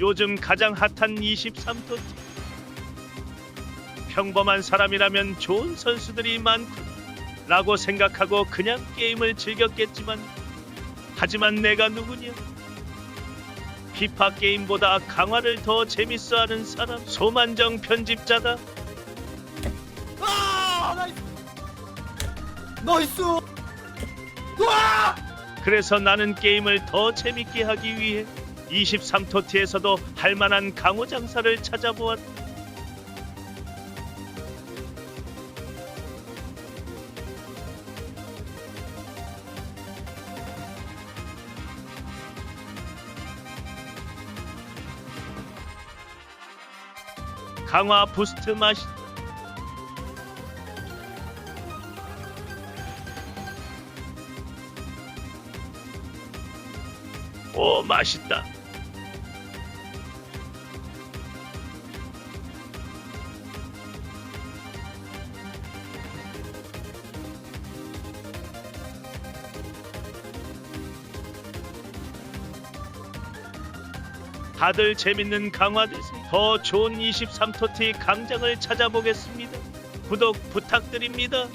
요즘 가장 핫한 23토 평범한 사람이라면 좋은 선수들이 많고 라고 생각하고 그냥 게임을 즐겼겠지만 하지만 내가 누구냐? 피파 게임보다 강화를 더 재밌어하는 사람 소만정 편집자다. 아! 나이스! 나이스! 와! 그래서 나는 게임을 더 재밌게 하기 위해 23토티에서도 할 만한 강호 장사를 찾아보았다. 강화 부스트 맛이 오 맛있다. 다들 재밌는 강화 되세요. 더 좋은 23토티 강장을 찾아보겠습니다. 구독 부탁드립니다.